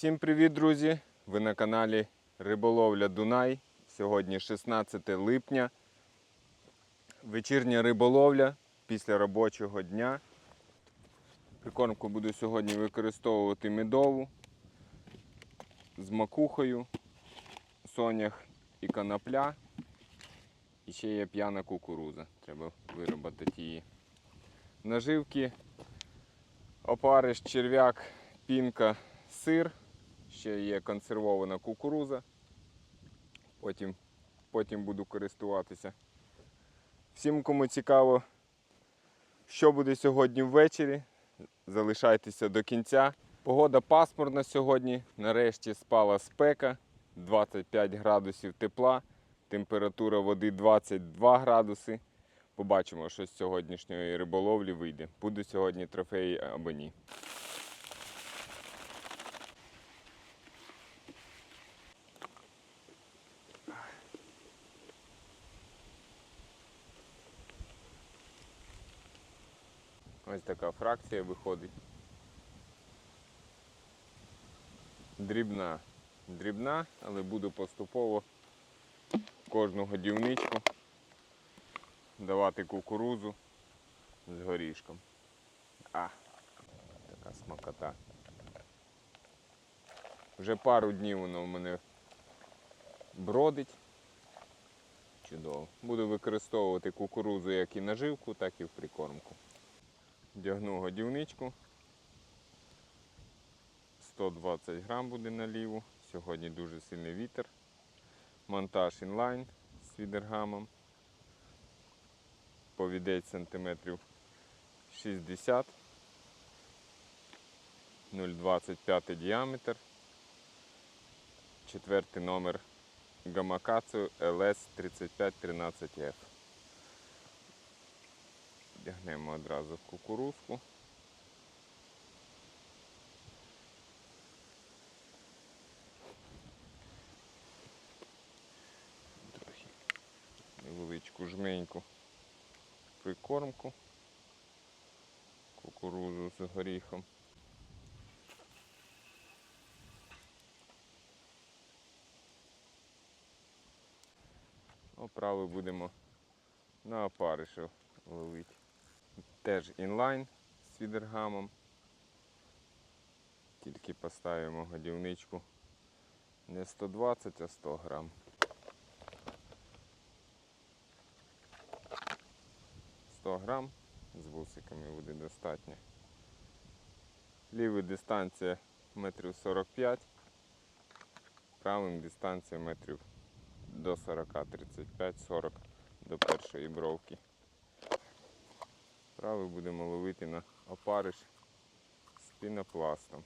Всім привіт, друзі! Ви на каналі Риболовля Дунай. Сьогодні 16 липня. Вечірня риболовля після робочого дня. Прикормку буду сьогодні використовувати медову з макухою, сонях і канапля. І ще є п'яна кукуруза. Треба виробити її. Наживки, опариш, черв'як, пінка, сир. Ще є консервована кукуруза. Потім, потім буду користуватися. Всім, кому цікаво, що буде сьогодні ввечері, залишайтеся до кінця. Погода пасмурна сьогодні. Нарешті спала спека, 25 градусів тепла, температура води 22 градуси. Побачимо, що з сьогоднішньої риболовлі вийде. Буде сьогодні трофей або ні. Ось така фракція виходить. Дрібна. Дрібна, але буду поступово кожну годівничку давати кукурузу з горішком. А, така смакота. Вже пару днів воно в мене бродить. Чудово. Буду використовувати кукурузу як і наживку, так і в прикормку. Вдягну годівничку. 120 грам буде наліву. Сьогодні дуже сильний вітер. Монтаж інлайн з відергамом. Повідець сантиметрів 60. 0,25 діаметр. Четвертий номер Гамакацу LS3513F. Вдягнемо одразу в кукурузку. Трохи невеличку жменьку прикормку, кукурузу з горіхом. Оправи будемо на опаришів ловити. Теж інлайн з фідергамом. Тільки поставимо годівничку не 120, а 100 грам. 100 грам з вусиками буде достатньо. Лівий дистанція метрів 45, правим дистанція метрів до 40, 35-40 до першої бровки. Правий будемо ловити на опариш з пінопластом.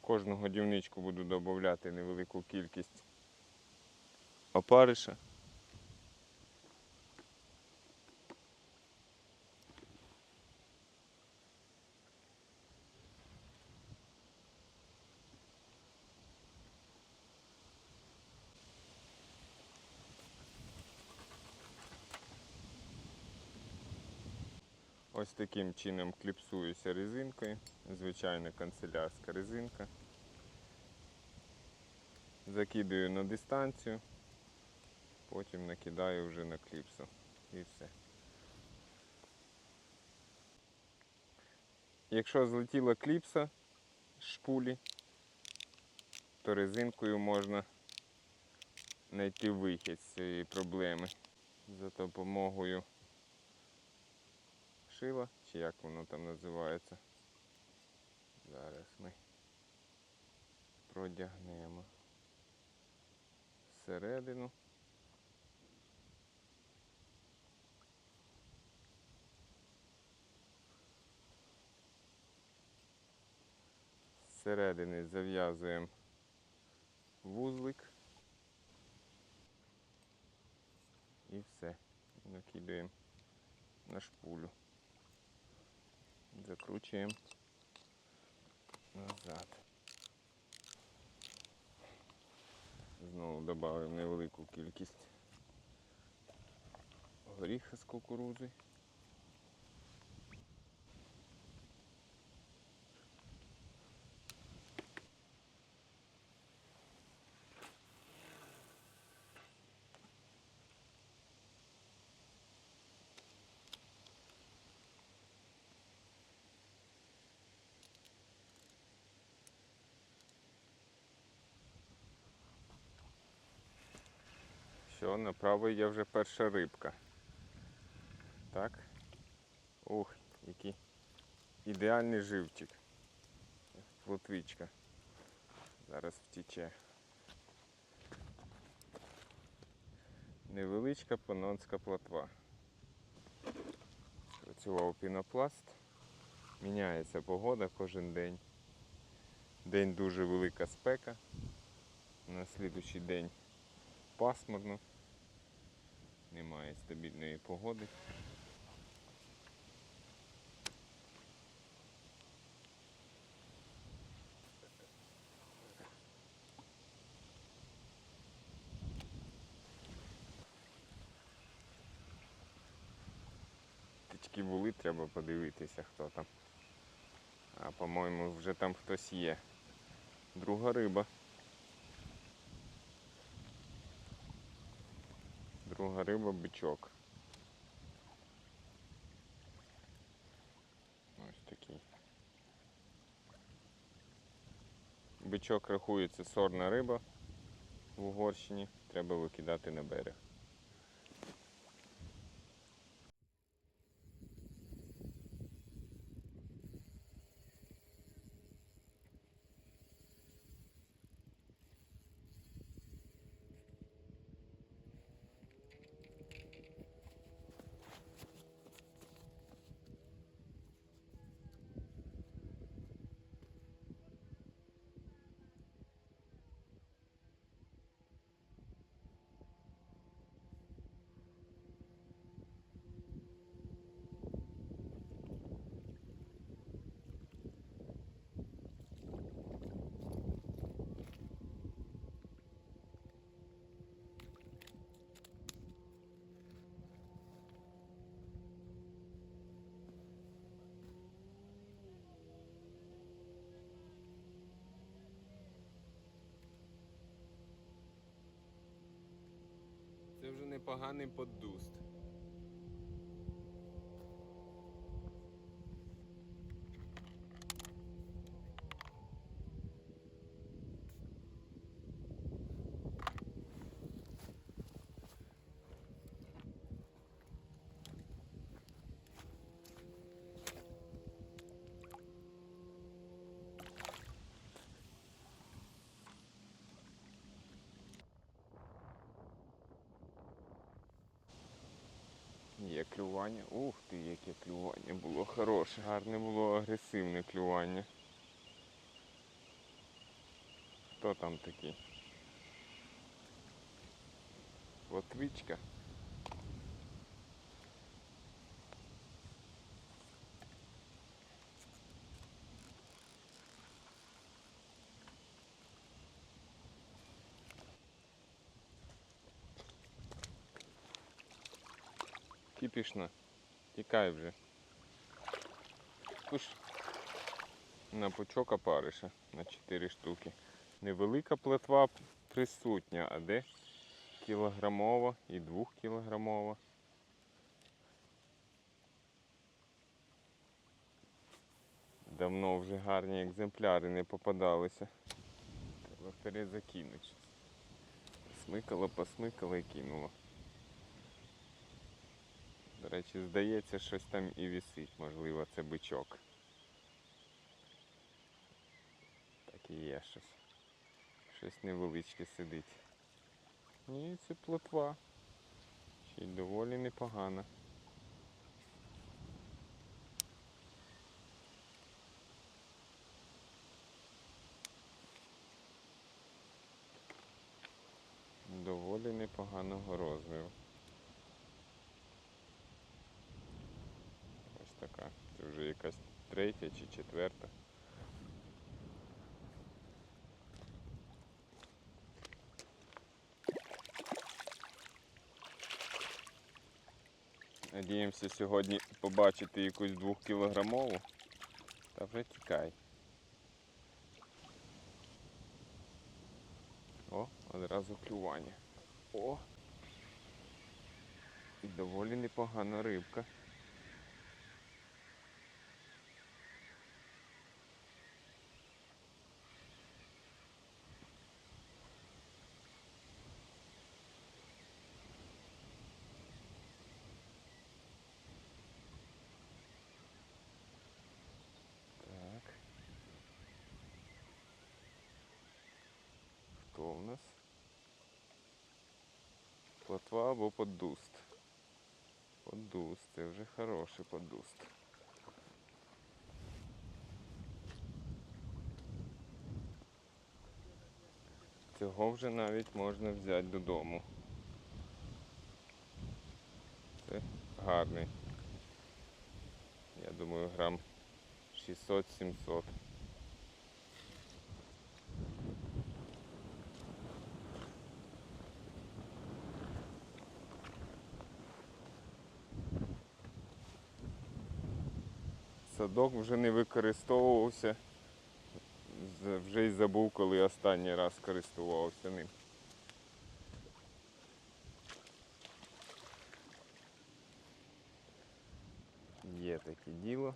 Кожну годівничку буду додати невелику кількість опариша. Ось таким чином кліпсуюся резинкою. Звичайна канцелярська резинка. Закидую на дистанцію, потім накидаю вже на кліпсу. І все. Якщо злетіла кліпса з шпулі, то резинкою можна знайти вихід з цієї проблеми за допомогою шила, чи як воно там називається. Зараз ми продягнемо всередину. Зсередини зав'язуємо вузлик і все. Накидаємо на шпулю. Закручуємо назад. Знову додаємо невелику кількість горіха з кукурузи. Все, направо є вже перша рибка. Так. Ух, який ідеальний живчик. Плотвичка. Зараз втіче. Невеличка панонська плотва. Працював пінопласт. Міняється погода кожен день. День дуже велика спека. На слідуючий день пасмурно. Немає стабільної погоди. Тички були, треба подивитися, хто там. А по-моєму вже там хтось є. Друга риба. Друга риба бичок. Ось такий. Бичок рахується сорна риба в Угорщині. Треба викидати на берег. Непоганий поддуст. Є клювання. Ух ти, яке клювання було хороше. Гарне було агресивне клювання. Хто там такий? Лотвичка. Кипішна. Тікай вже. Куш. На пучок опариша на 4 штуки. Невелика плетва присутня, а де кілограмова і двохкілограмова. Давно вже гарні екземпляри не попадалися. Треба перезакинути. Смикало, посмикало і кинуло. До речі, здається, щось там і висить, можливо, це бичок. Так і є щось. Щось невеличке сидить. Ні, це плотва. Ще й доволі непогана. Доволі непоганого розміру. Ось така. Це вже якась третя чи четверта. Надіємося сьогодні побачити якусь двохкілограмову. Та вже тікай. О, одразу клювання. О! І доволі непогана рибка. Або подуст. Подуст, це вже хороший подуст. Цього вже навіть можна взяти додому. Це гарний. Я думаю, грам 600-700. Садок вже не використовувався. Вже й забув, коли останній раз користувався ним. Є таке діло.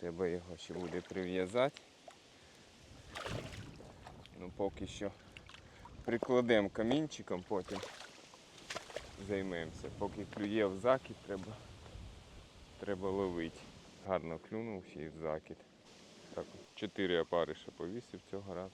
Треба його ще буде прив'язати. Ну поки що прикладемо камінчиком, потім займемося. Поки клює в закид, треба, треба ловити. Гарно клюнув і в закид. Так, чотири опариша повісив цього разу.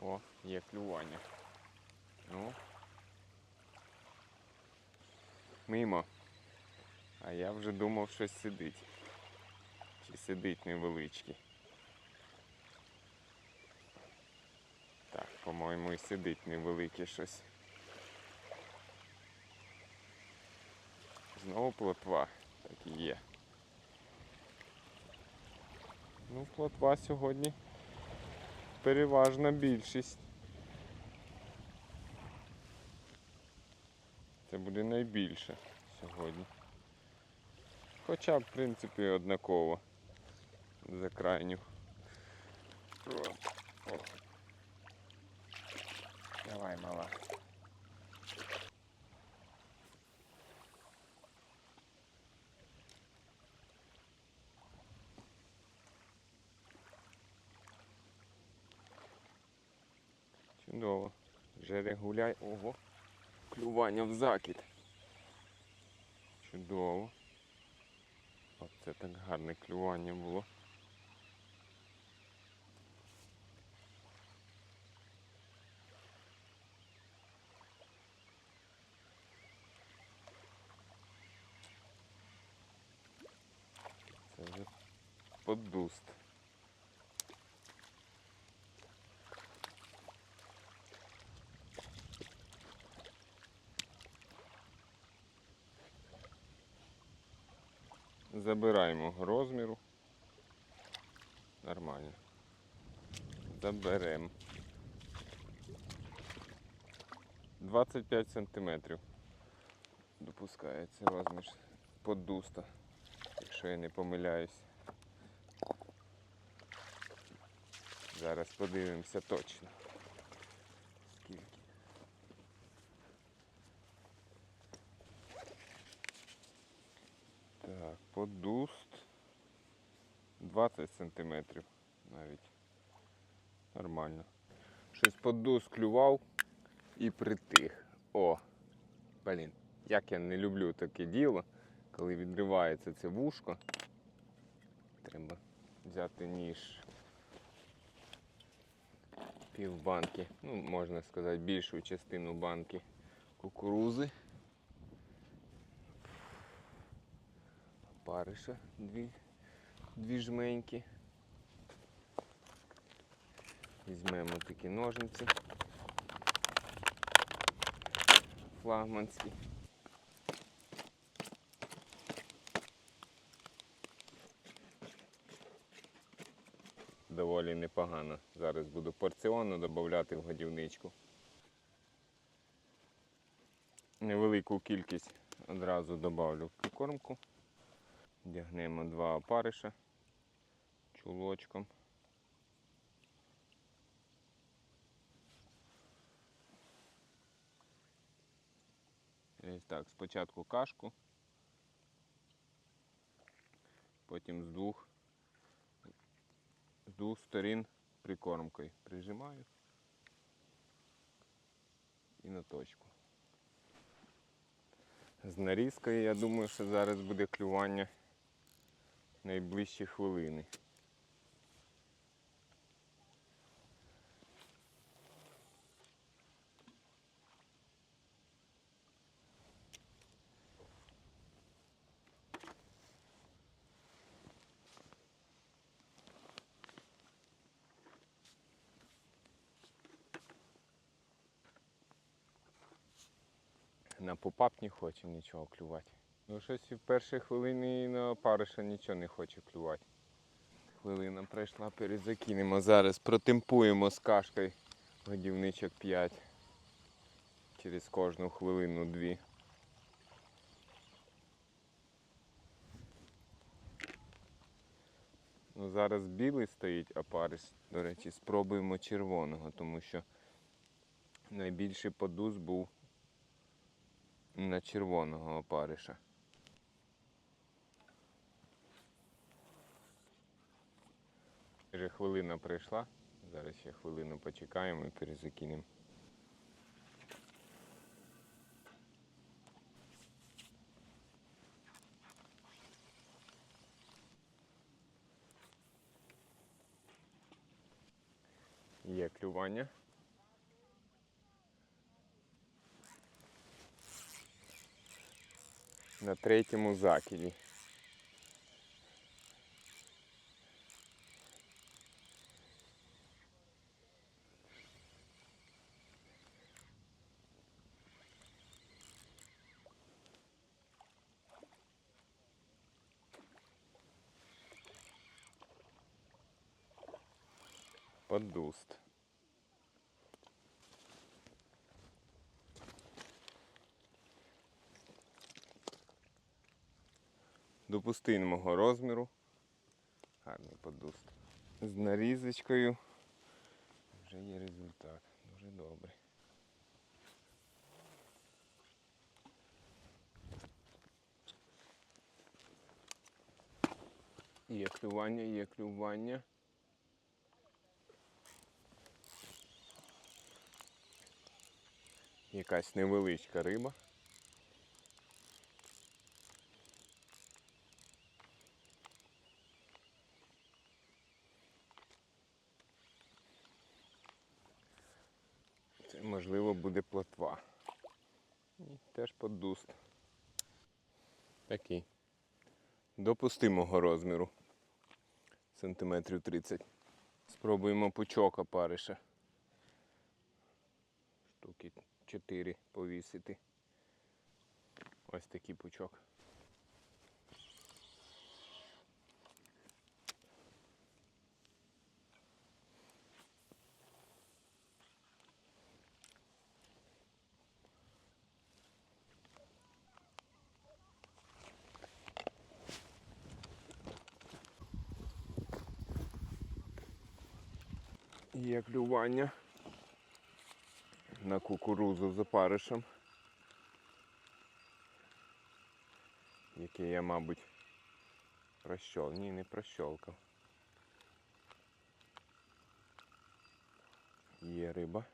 О, є клювання. Ну. Мимо. А я вже думав, щось сидить. Чи сидить невеличкий. Так, по-моєму, і сидить невелике щось. Знову плотва, так і є. Ну, плотва сьогодні переважна більшість. Це буде найбільше сьогодні. Хоча, в принципі, однаково за крайню. О. Давай, мала. Чудово. Жере гуляй. Ого. Клювання в закид. Чудово. Оце так гарне клювання було. Це вже подуст. Забираємо розміру. Нормально. Заберемо. 25 сантиметрів допускається розмір подуста, якщо я не помиляюсь. Зараз подивимося точно. Скільки. Так, подуст 20 сантиметрів навіть. Нормально. Щось подуст клював і притих. О! Блін, як я не люблю таке діло, коли відривається це вушко. Треба взяти ніж пів банки, ну можна сказати, більшу частину банки кукурузи. Париша дві, дві жменьки. Візьмемо такі ножниці. Флагманські. Доволі непогано. Зараз буду порціонно додати в годівничку. Невелику кількість одразу додавлю в прикормку. Вдягнемо два опариша чулочком. Ось так, спочатку кашку, потім з двох, з двох сторін прикормкою прижимаю. і на точку. З нарізкою, я думаю, що зараз буде клювання найближчі хвилини. На попап не хоче нічого клювати. Ну щось в перші хвилини на опариша нічого не хоче клювати. Хвилина пройшла, перезакинемо. Зараз протемпуємо з кашкою годівничок 5. Через кожну хвилину дві. Ну, зараз білий стоїть опариш. До речі, спробуємо червоного, тому що найбільший подуз був на червоного опариша. Вже хвилина прийшла. Зараз ще хвилину почекаємо і перезакинемо. Є клювання. На третьому закілі. Подуст. допустимого розміру. Гарний подуст. З нарізочкою вже є результат. Дуже добре. Є клювання, є клювання. Якась невеличка риба. Це можливо буде плотва. І теж подуст. Такий. Допустимого розміру. Сантиметрів 30. Спробуємо пучок опариша. Штуки 4 повісити. Ось такий пучок. Є клювання на кукурузу з опаришем, яке я, мабуть, прощол. Ні, не прощолкав. Є риба.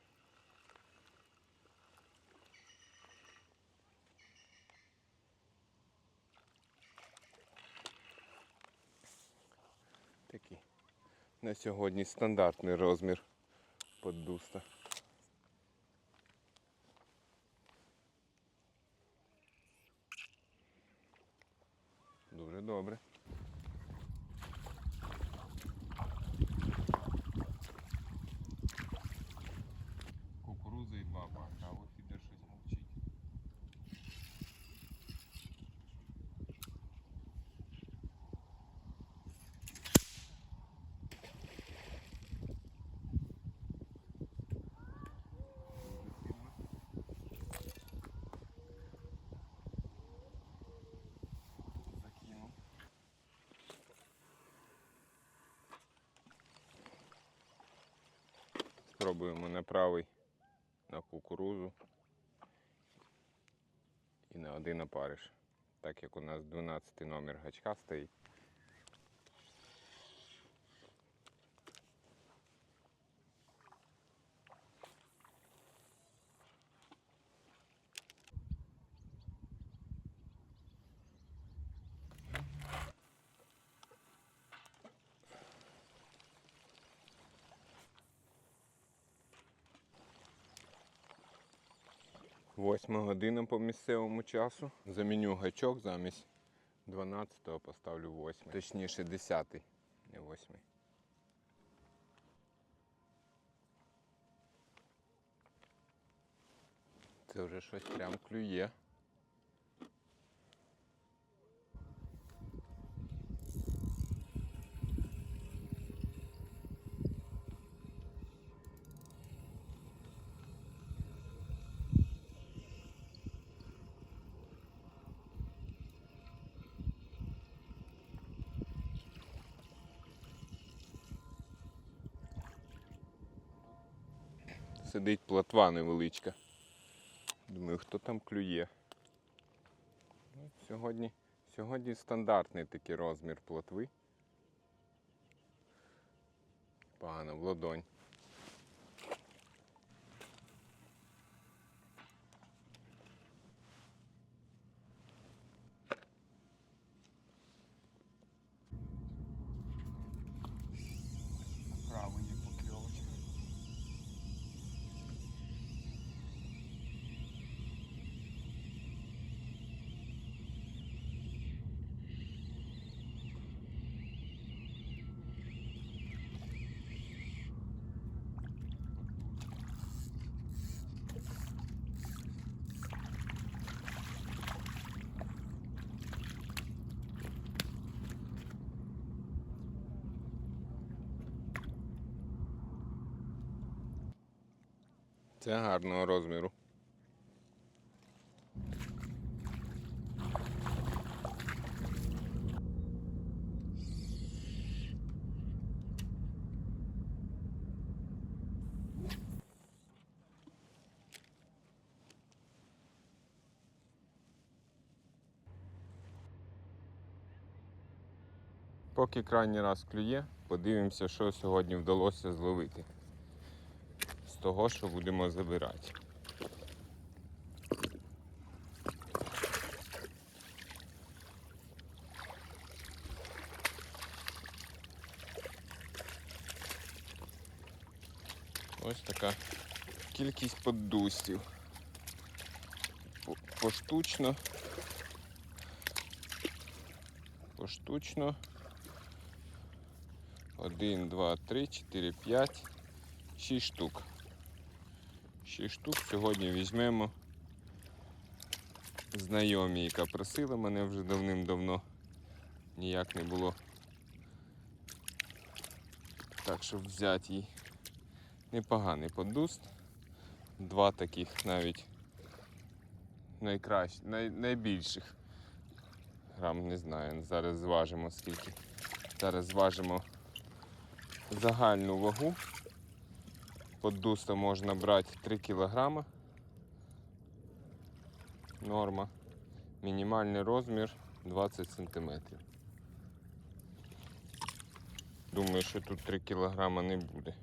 Такий. На сьогодні стандартний розмір поддуста. Дуже добре. Кукуруза і два бака, а от піде щось мовчить. Закинув. Спробуємо на правий на кукурузу і на один опариш. Так як у нас 12 номер гачка стоїть. Восьма година по місцевому часу. Заміню гачок замість 12-го поставлю 8. Точніше 10, не 8. Це вже щось прям клює. Сидить плотва невеличка. Думаю, хто там клює. Ну, Сьогодні, сьогодні стандартний такий розмір плотви. Погано, в ладонь. Це гарного розміру. Поки крайній раз клює, подивимося, що сьогодні вдалося зловити того, що будемо забирати. Ось така кількість поддустів. Поштучно. Поштучно. Один, два, три, чотири, п'ять. 6 штук. 6 штук сьогодні візьмемо. Знайомі, яка просила мене вже давним-давно. Ніяк не було. Так, щоб взяти її. Непоганий подуст. Два таких навіть найкращих, най, найбільших. Грам не знаю, зараз зважимо скільки. Зараз зважимо загальну вагу. Поддуста можна брати 3 кг. Норма. Мінімальний розмір 20 см. Думаю, що тут 3 кг не буде.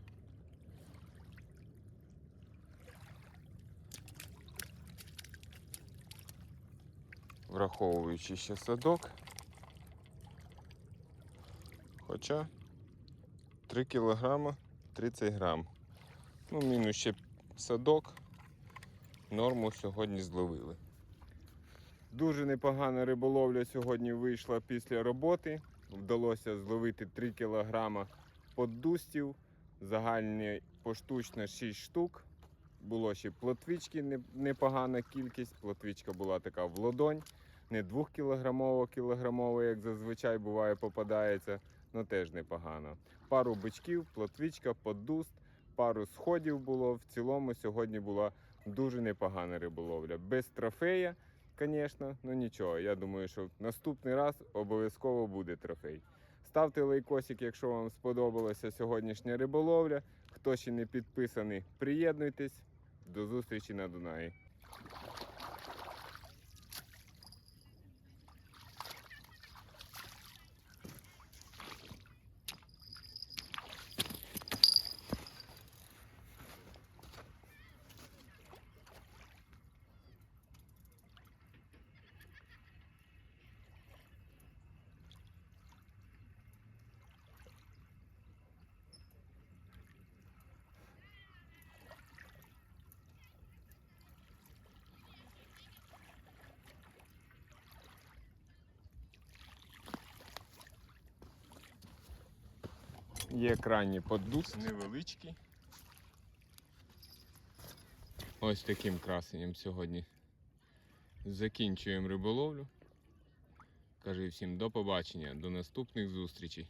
Враховуючи ще садок. Хоча 3 кг 30 грам. Ну, мінус ще садок. Норму сьогодні зловили. Дуже непогана риболовля сьогодні вийшла після роботи. Вдалося зловити 3 кг поддустів. Загальні поштучно 6 штук. Було ще плотвички непогана кількість. Плотвичка була така в ладонь. Не 2 кілограмова, кілограмова, як зазвичай буває, попадається, але теж непогано. Пару бичків, плотвичка, поддуст пару сходів було. В цілому сьогодні була дуже непогана риболовля. Без трофея, звісно, ну нічого. Я думаю, що наступний раз обов'язково буде трофей. Ставте лайкосик, якщо вам сподобалася сьогоднішня риболовля. Хто ще не підписаний, приєднуйтесь. До зустрічі на Дунаї. Є крайні поддуст. невеличкі. Ось таким красенням сьогодні закінчуємо риболовлю. Кажу всім до побачення, до наступних зустрічей.